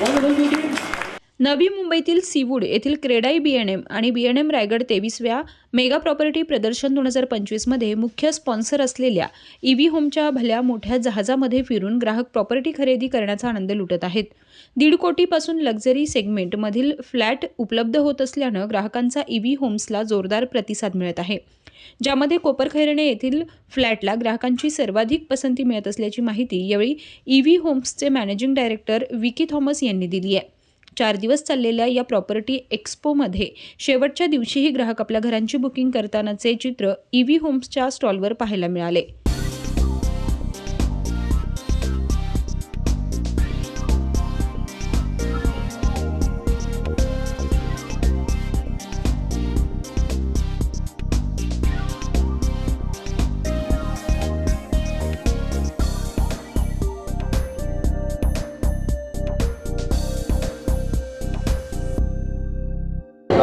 One of you games. नवी मुंबईतील seaweed येथील क्रेडाई बी एन एम आणि बी एन एम रायगड तेवीसव्या मेगा प्रॉपर्टी प्रदर्शन दोन हजार पंचवीसमध्ये मुख्य स्पॉन्सर असलेल्या ईव्ही होमच्या भल्या मोठ्या जहाजामध्ये फिरून ग्राहक प्रॉपर्टी खरेदी करण्याचा आनंद लुटत आहेत. दीड कोटीपासून लक्झरी सेगमेंटमधील फ्लॅट उपलब्ध होत असल्यानं ग्राहकांचा ईव्ही होम्सला जोरदार प्रतिसाद मिळत आहे. ज्यामध्ये कोपरखैरणे येथील फ्लॅटला ग्राहकांची सर्वाधिक पसंती मिळत असल्याची माहिती यावेळी ईव्ही होम्सचे मॅनेजिंग डायरेक्टर विकी थॉमस यांनी दिली आहे. चार दिवस चाललेल्या या प्रॉपर्टी एक्स्पोमध्ये शेवटच्या दिवशीही ग्राहक आपल्या घरांची बुकिंग करतानाचे चित्र ई व्ही होम्सच्या स्टॉलवर पाहायला मिळाले.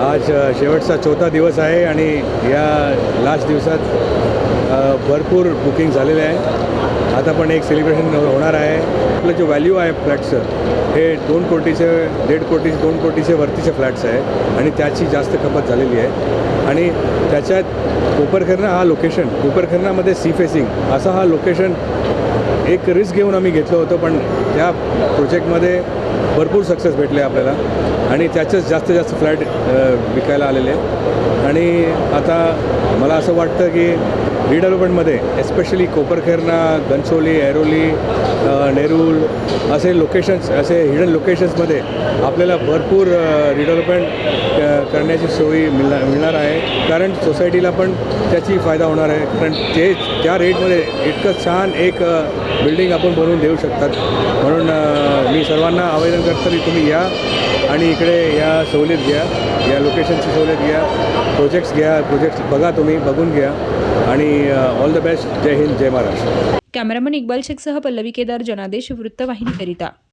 आज शेवटचा चौथा दिवस आहे आणि या लास्ट दिवसात भरपूर बुकिंग झालेलं आहे. आता पण एक सेलिब्रेशन होणार आहे. आपलं जो व्हॅल्यू आहे फ्लॅटचं हे दोन कोटीचे दीड कोटी दोन कोटीचे वरतीचे फ्लॅट्स आहे आणि त्याची जास्त खपत झालेली आहे. आणि त्याच्यात कोपरखरणा हा लोकेशन कोपरखरणामध्ये सी फेसिंग असा हा लोकेशन एक रिस्क घेऊन आम्ही घेतलं होतं पण त्या प्रोजेक्टमध्ये भरपूर सक्सेस भेटले आपल्याला. आणि त्याचेच जास्तीत जास्त फ्लॅट विकायला आलेले. आणि आता मला असं वाटतं की रिडेव्हलपमेंटमध्ये एस्पेशली कोपरखेरणा घनसोली ऐरोली अ, नेरूल असे लोकेशन्स असे हिडन लोकेशन्समध्ये आपल्याला भरपूर रिडेव्हलपमेंट करण्याची सोयी मिळणार मिळणार आहे. कारण सोसायटीला पण त्याची फायदा होणार आहे. कारण ते त्या रेटमध्ये इतकं छान एक बिल्डिंग आपण बनवून देऊ शकतात. म्हणून मी सर्वांना आवेदन करतो की तुम्ही या आणि इकडे या सवलत घ्या या लोकेशनची सवलत घ्या प्रोजेक्ट्स घ्या प्रोजेक्ट्स बघा तुम्ही बघून घ्या. आणि all the best Jai Hind Jai Maharashtra. Cameraman Iqbal शेखसह पल्लवी केदार जनादेश वृत्तवाहिनीकरिता.